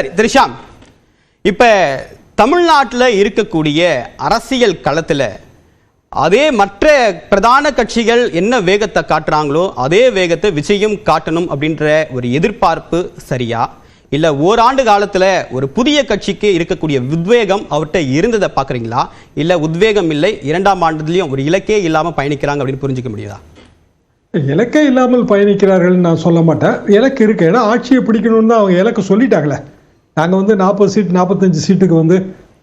சரி திரிஷாம். இப்ப தமிழ்நாட்டில் இருக்கக்கூடிய அரசியல் களத்துல அதே மற்ற பிரதான கட்சிகள் என்ன வேகத்தை காட்டுறாங்களோ அதே வேகத்தை விஜயம் காட்டணும் அப்படின்ற ஒரு எதிர்பார்ப்பு சரியா? இல்ல ஓராண்டு காலத்துல ஒரு புதிய கட்சிக்கு இருக்கக்கூடிய உத்வேகம் அவர்கிட்ட இருந்ததை பாக்குறீங்களா இல்ல உத்வேகம் இல்லை இரண்டாம் ஆண்டுலயும் ஒரு இலக்கே இல்லாம பயணிக்கிறாங்க அப்படின்னு புரிஞ்சிக்க முடியுதா? இலக்கே இல்லாமல் பயணிக்கிறார்கள் நான் சொல்ல மாட்டேன். இலக்கு இருக்கு. ஏன்னா ஆட்சியை பிடிக்கணும்னு தான் அவங்க இலக்கு சொல்லிட்டாங்களே. நாங்கள் வந்து நாற்பது சீட் நாற்பத்தஞ்சு சீட்டுக்கு வந்து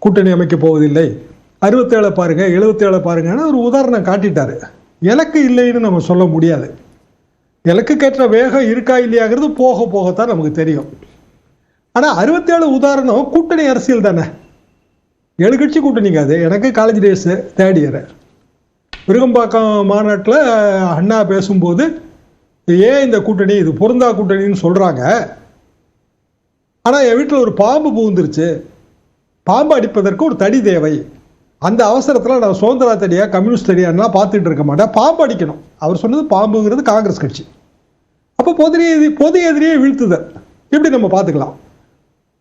கூட்டணி அமைக்க போவதில்லை. அறுபத்தேழை பாருங்க எழுபத்தேழை பாருங்கன்னு ஒரு உதாரணம் காட்டிட்டாரு. இலக்கு இல்லைன்னு நம்ம சொல்ல முடியாது. இலக்குக்கேற்ற வேகம் இருக்கா இல்லையாங்கிறது போக போகத்தான் நமக்கு தெரியும். ஆனால் அறுபத்தேழு உதாரணம் கூட்டணி அரசியல் தானே? ஏழு கட்சி கூட்டணிங்க அது எனக்கு college days third year Virugambakkam மாநாட்டில் அண்ணா பேசும்போது ஏன் இந்த கூட்டணி? இது பொருந்தா கூட்டணின்னு சொல்கிறாங்க ஆனால் என் வீட்டில் ஒரு பாம்பு புகுந்துருச்சு பாம்பு அடிப்பதற்கு ஒரு தடி தேவை. அந்த அவசரத்தில் நான் சுதந்திரா தடியா கம்யூனிஸ்ட் தடியான்லாம் பார்த்துட்டு இருக்க மாட்டேன். பாம்பு அடிக்கணும். அவர் சொன்னது பாம்புங்கிறது காங்கிரஸ் கட்சி. அப்போ பொது எதிரி பொது எதிரியை வீழ்த்துதல் இப்படி நம்ம பார்த்துக்கலாம்?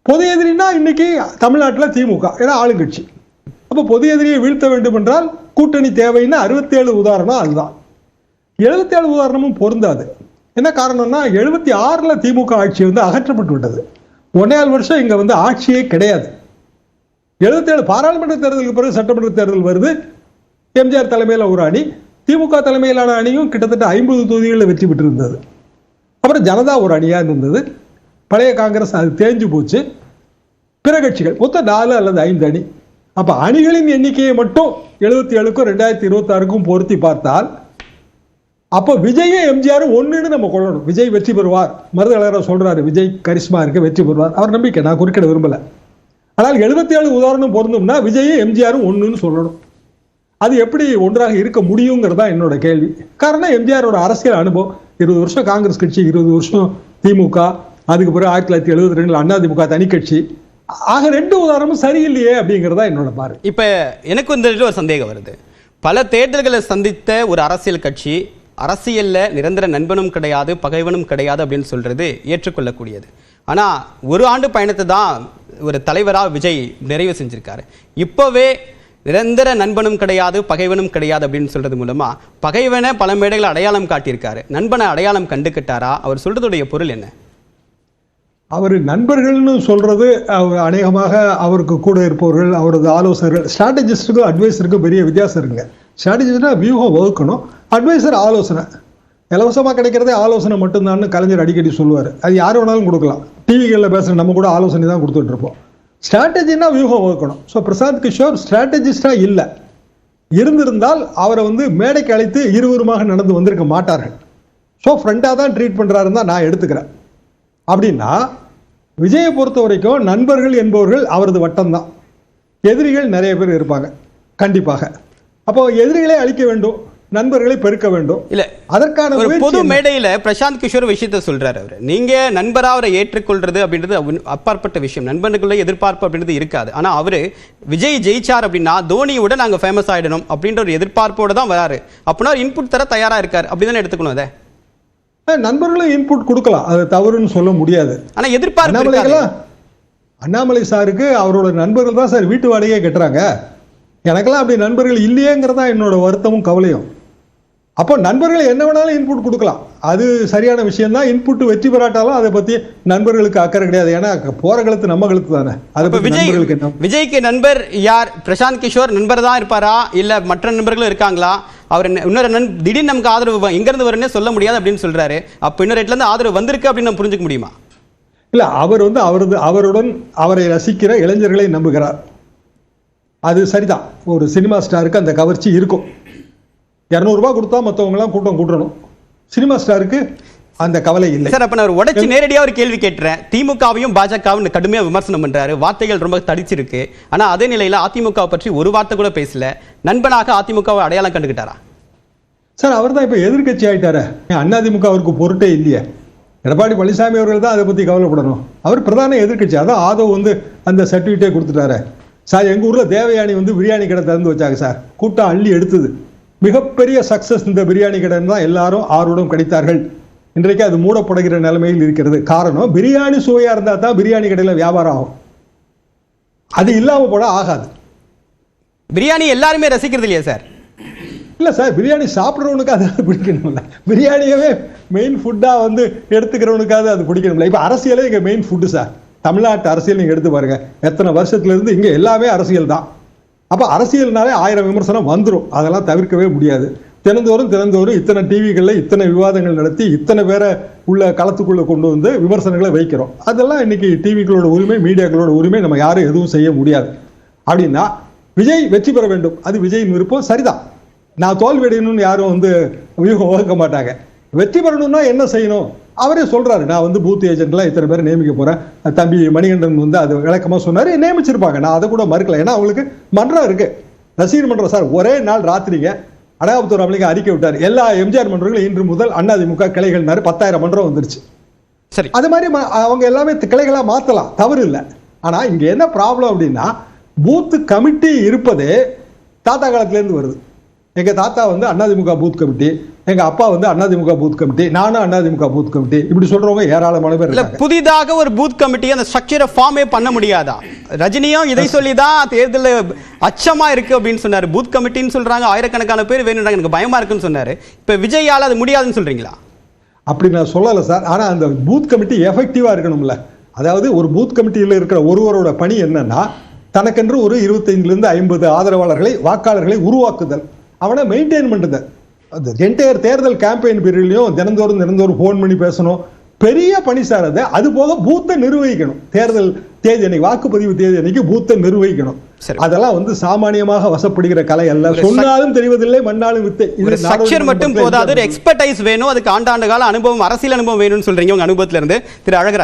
பொது எதிரின்னா இன்னைக்கு தமிழ்நாட்டில் திமுக ஏன்னா ஆளுங்கட்சி. அப்போ பொது எதிரியை வீழ்த்த வேண்டும் என்றால் கூட்டணி தேவைன்னு அறுபத்தேழு உதாரணம் அதுதான். எழுபத்தேழு உதாரணமும் பொருந்தாது. என்ன காரணம்னா எழுபத்தி ஆறில் திமுக ஆட்சி வந்து அகற்றப்பட்டு விட்டது. ஒன்னேகால் வருஷம் இங்கே வந்து ஆட்சியே கிடையாது. எழுபத்தேழு பாராளுமன்ற தேர்தலுக்கு பிறகு சட்டமன்ற தேர்தல் வருது. எம்ஜிஆர் தலைமையில் ஒரு அணி திமுக தலைமையிலான அணியும் கிட்டத்தட்ட ஐம்பது தொகுதிகளில் வெற்றி பெற்றிருந்தது. அப்புறம் ஜனதா ஒரு அணியாக இருந்தது. பழைய காங்கிரஸ் அது தேஞ்சு போச்சு. பிற கட்சிகள் மொத்தம் நாலு அல்லது ஐந்து அணி. அப்போ அணிகளின் எண்ணிக்கையை மட்டும் எழுபத்தி ஏழுக்கும் ரெண்டாயிரத்தி இருபத்தாறுக்கும் பொருத்தி பார்த்தால் அப்போ விஜயும் எம்ஜிஆரும் ஒன்றுன்னு நம்ம கொள்ளணும். விஜய் வெற்றி பெறுவார். மருதகலராக சொல்கிறாரு விஜய் கரிஷ்மா இருக்கு வெற்றி பெறுவார். அவர் நம்பிக்கை நான் குறுக்கிட விரும்பலை. ஆனால் எழுபத்தி ஏழு உதாரணம் பொருந்தும்னா விஜயும் எம்ஜிஆரும் ஒன்றுன்னு சொல்லணும். அது எப்படி ஒன்றாக இருக்க முடியுங்கிறது தான் என்னோட கேள்வி. காரணம் எம்ஜிஆரோட அரசியல் அனுபவம். இருபது வருஷம் காங்கிரஸ் கட்சி இருபது வருஷம் திமுக அதுக்கு பிறகு ஆயிரத்தி தொள்ளாயிரத்தி எழுபத்தி ரெண்டில் அண்ணா திமுக தனி கட்சி. ஆக ரெண்டு உதாரணமும் சரியில்லையே அப்படிங்கிறதா என்னோட பார்வை. இப்போ எனக்கு இந்த ஒரு சந்தேகம் வருது. பல தேர்தல்களை சந்தித்த ஒரு அரசியல் கட்சி அரசியலில் நிரந்தர நண்பனும் கிடையாது பகைவனும் கிடையாது அப்படின்னு சொல்கிறது ஏற்றுக்கொள்ளக்கூடியது. ஆனால் ஒரு ஆண்டு பயணத்தை தான் ஒரு தலைவராக விஜய் நிறைவு செஞ்சுருக்காரு. இப்போவே நிரந்தர நண்பனும் கிடையாது பகைவனும் கிடையாது அப்படின்னு சொல்றது மூலமாக பகைவனை பல மேடைகளை அடையாளம் காட்டியிருக்காரு. நண்பனை அடையாளம் கண்டுக்கிட்டாரா அவர் சொல்கிறதுடைய பொருள் என்ன? அவர் நண்பர்கள்னு சொல்றது அவர் அநேகமாக அவருக்கு கூட இருப்பவர்கள் அவரது ஆலோசகர்கள் ஸ்ட்ராட்டஜிஸ்ட்டுக்கும் அட்வைஸருக்கும் பெரிய வித்தியாசம் இருக்குங்க. ஸ்ட்ராட்டஜிஸ்ட்னா வியூகம் வகுக்கணும். அட்வைசர் ஆலோசனை. இலவசமாக கிடைக்கிறதே ஆலோசனை மட்டும்தான்னு கலைஞர் அடிக்கடி சொல்லுவார். அது யார் வேணாலும் கொடுக்கலாம். டிவிகளில் பேசுகிற நம்ம கூட ஆலோசனை தான் கொடுத்துட்ருப்போம் ஸ்ட்ராட்டஜினா வியூகம் வகுக்கணும். ஸோ பிரசாந்த் கிஷோர் ஸ்ட்ராட்டஜிஸ்டாக இல்லை. இருந்திருந்தால் அவரை வந்து மேடைக்கு அழைத்து இருவருமாக நடந்து வந்திருக்க மாட்டார்கள். ஸோ ஃப்ரெண்டாக தான் ட்ரீட் பண்ணுறாருன்னு தான் நான் எடுத்துக்கிறேன். அப்படின்னா விஜயை பொறுத்த வரைக்கும் நண்பர்கள் என்பவர்கள் அவரது வட்டம் தான். எதிரிகள் நிறைய பேர் இருப்பாங்க. கண்டிப்பாக. அப்போ எதிரிகளை அழிக்க வேண்டும். நண்பர்களை பெருக்க வேண்டும். இல்ல அதற்கான ஒரு பொது? மேடையில பிரசாந்த் கிஷோர் விஷயத்த சொல்றாரு அவரு. நீங்க நண்பரா அவரை ஏற்றுக்கொள்றது அப்படின்றது அப்பாற்பட்ட விஷயம். நண்பனுக்குள்ள எதிர்பார்ப்பு அப்படின்றது இருக்காது. ஆனா அவரு விஜய் ஜெயிச்சார் அப்படின்னா தோனியோட நாங்க ஃபேமஸ் ஆயிடணும் அப்படின்ற ஒரு எதிர்பார்ப்போட தான் வராரு. அப்படின்னா இன்புட் தர தயாரா இருக்காரு. அப்படிதானே எடுத்துக்கணும் அதை? நண்பர்களும் இன்புட் கொடுக்கலாம். அது தவறுன்னு சொல்ல முடியாது. ஆனா எதிர்பார்ப்பு அண்ணாமலை சாருக்கு அவரோட நண்பர்கள் தான் சார் வீட்டு வாடகையே கட்டுறாங்க. எனக்கெல்லாம் அப்படி நண்பர்கள் இல்லையேங்கிறதா என்னோட வருத்தமும் கவலையும். அப்போ நண்பர்கள் என்ன வேணாலும் இன்புட் கொடுக்கலாம். அது சரியான விஷயம் தான் இன்புட் வெற்றி பெறாட்டாலும் அதை பத்தி நண்பர்களுக்கு அக்கறை கிடையாது. ஏன்னா போற கழுத்து நம்ம கழுத்து தானே. அதை விஜய் விஜய்க்கு நண்பர் யார்? பிரசாந்த் கிஷோர் நண்பர் தான் இருப்பாரா? இல்ல மற்ற நண்பர்களும் இருக்காங்களா? அவர் என்ன- இன்னொரு நண் திடீர்னு நமக்கு ஆதரவு வ- எங்க இருந்து வரும்னே சொல்ல முடியாது அப்படின்னு சொல்றாரு. அப்ப இன்னொரு இடத்துல இருந்து ஆதரவு வந்திருக்கு அப்படின்னு நம்ம புரிஞ்சுக்க முடியுமா? இல்ல அவர் வந்து அவரது அவருடன் அவரை ரசிக்கிற இளைஞர்களை நம்புகிறார். அது சரிதான். ஒரு சினிமா ஸ்டாருக்கு அந்த கவர்ச்சி இருக்கும். இரநூறுபா கொடுத்தா மற்றவங்களாம் கூட்டம் கூட்டணும். சினிமா ஸ்டாருக்கு அந்த கவலை இல்லை. சார் அப்ப நான் உடைச்சு நேரடியா ஒரு கேள்வி கேட்டுறேன். திமுகவையும் பாஜகவும் கடுமையா விமர்சனம் பண்றாரு. வார்த்தைகள் ரொம்ப தடிச்சிருக்கு. ஆனா அதே நிலையில அதிமுக பற்றி ஒரு வார்த்தை கூட பேசல. நண்பனாக அதிமுகவை அடையாளம் கண்டுக்கிட்டாரா சார் அவர் தான் இப்போ எதிர்க்கட்சி ஆயிட்டாரு. அதிமுக அவருக்கு பொருட்டே இல்லையே. எடப்பாடி பழனிசாமி அவர்கள் தான் அதை பற்றி கவலைப்படணும். அவர் பிரதான எதிர்க்கட்சி. அதான் ஆதவ் வந்து அந்த சர்டிஃபிகேட்டே கொடுத்துட்டாரு. சார் எங்கள் ஊரில் தேவயானி வந்து பிரியாணி கடை திறந்து வச்சாங்க சார். கூட்டம் அள்ளி எடுத்தது. மிகப்பெரிய சக்ஸஸ் இந்த பிரியாணி கடைன்னு தான் எல்லாரும் ஆர்வம் கிடைத்தார்கள் இன்றைக்கு அது மூடப்படுகிற நிலைமையில் இருக்கிறது. காரணம் பிரியாணி சுவையா இருந்தா தான் பிரியாணி கடையில வியாபாரம் ஆகும். அது இல்லாம போனா ஆகாது. பிரியாணி எல்லாருமே ரசிக்கிறது இல்லையா சார்? இல்ல சார் பிரியாணி சாப்பிட்றவனுக்கு அது பிடிக்கணும்ல. பிரியாணியவே மெயின் ஃபுட்டா வந்து எடுத்துக்கிறவனுக்காவது அது பிடிக்கணும்ல. இப்ப அரசியலே இங்க மெயின் ஃபுட்டு சார். தமிழ்நாட்டு அரசியல் நீங்க எடுத்து பாருங்க. எத்தனை வருஷத்துல இருந்து இங்க எல்லாமே அரசியல் தான். அப்போ அரசியல்னாலே ஆயிரம் விமர்சனம் வந்துடும் அதெல்லாம் தவிர்க்கவே முடியாது. தினந்தோறும் தினந்தோறும் இத்தனை டிவிகளில் இத்தனை விவாதங்கள் நடத்தி இத்தனை பேரை உள்ள களத்துக்குள்ளே கொண்டு வந்து விமர்சனங்களை வைக்கிறோம். அதெல்லாம் இன்னைக்கு டிவிகளோட உரிமை மீடியாக்களோட உரிமை நம்ம யாரும் எதுவும் செய்ய முடியாது. அப்படின்னா விஜய் வெற்றி பெற வேண்டும். அது விஜயின் விருப்பம் சரிதான். நான் தோல்வியடையணும்னு யாரும் வந்து வியூகம் வகுக்க மாட்டாங்க. வெற்றி பெறணும்னா என்ன செய்யணும்? அவரே சொல்றாரு நான் வந்து பூத் ஏஜென்ட்லாம் இத்தனை பேரை நியமிக்க போறேன். தம்பி மணிகண்டன் வந்து அது விளக்கமா சொன்னாரு. நியமிச்சிருப்பாங்க. நான் அதை கூட மறுக்கல. ஏன்னா அவங்களுக்கு மன்றம் இருக்கு. ரசிகர் மன்றம் சார் ஒரே நாள் ராத்திரிங்க. அடாபத்தூர் அவங்களுக்கு அறிக்கை விட்டார். எல்லா எம்ஜிஆர் மன்றங்களும் இன்று முதல் அதிமுக கிளைகள்னாரு பத்தாயிரம் மன்றம் வந்துருச்சு. சரி. அது மாதிரி அவங்க எல்லாமே கிளைகளா மாத்தலாம். தவறு இல்லை. ஆனா இங்க என்ன ப்ராப்ளம் அப்படின்னா பூத் கமிட்டி இருப்பதே தாத்தா காலத்துல இருந்து வருது. எங்க தாத்தா வந்து அதிமுக பூத் கமிட்டி எங்க அப்பா வந்து அதிமுக பூத் கமிட்டி நானும் அதிமுக பூத் கமிட்டி இப்படி சொல்றவங்க ஏராளமான பேர் இல்ல புதிதாக ஒரு பூத் கமிட்டி அந்த ஸ்ட்ரக்சரை ஃபார்மே பண்ண முடியாதா? ரஜினியும் இதை சொல்லி தான் தேர்தலில் அச்சமா இருக்கு அப்படின்னு சொன்னாரு. பூத் கமிட்டின்னு சொல்றாங்க. ஆயிரக்கணக்கான பேர் வேணும்ன்றாங்க. எனக்கு பயமா இருக்குன்னு சொன்னாரு. இப்ப விஜயால அது முடியாதுன்னு சொல்றீங்களா? அப்படி நான் சொல்லலை சார். ஆனா அந்த பூத் கமிட்டி எஃபெக்டிவா இருக்கணும்ல. அதாவது ஒரு பூத் கமிட்டியில் இருக்கிற ஒருவரோட பணி என்னன்னா தனக்கென்று ஒரு 25 இருந்து ஐம்பது ஆதரவாளர்களை வாக்காளர்களை உருவாக்குதல். அவனை மெயின்டைன் பண்ணுதல் அந்த என்டையர் தேர்தல் கேம்பெயின் பீரியட்லையும் தினந்தோறும் தினந்தோறும் ஃபோன் பண்ணி பேசணும். பெரிய பணி சார் அது. அது போக பூத்தை நிர்வகிக்கணும். தேர்தல் தேதி அன்னைக்கு வாக்குப்பதிவு தேதி அன்னைக்கு பூத்தை நிர்வகிக்கணும். அதெல்லாம் வந்து சாமானியமாக வசப்படுகிற கலை அல்ல. சொன்னாலும் தெரிவதில்லை மண்ணாலும் வித்தை இது ஸ்ட்ரக்சர் மட்டும் போதாது. ஒரு எக்ஸ்பர்டைஸ் வேணும். அதுக்கு ஆண்டாண்டு கால அனுபவம் அரசியல் அனுபவம் வேணும்னு சொல்றீங்க உங்க அனுபவத்துல இருந்து திரு அழகராஜ்.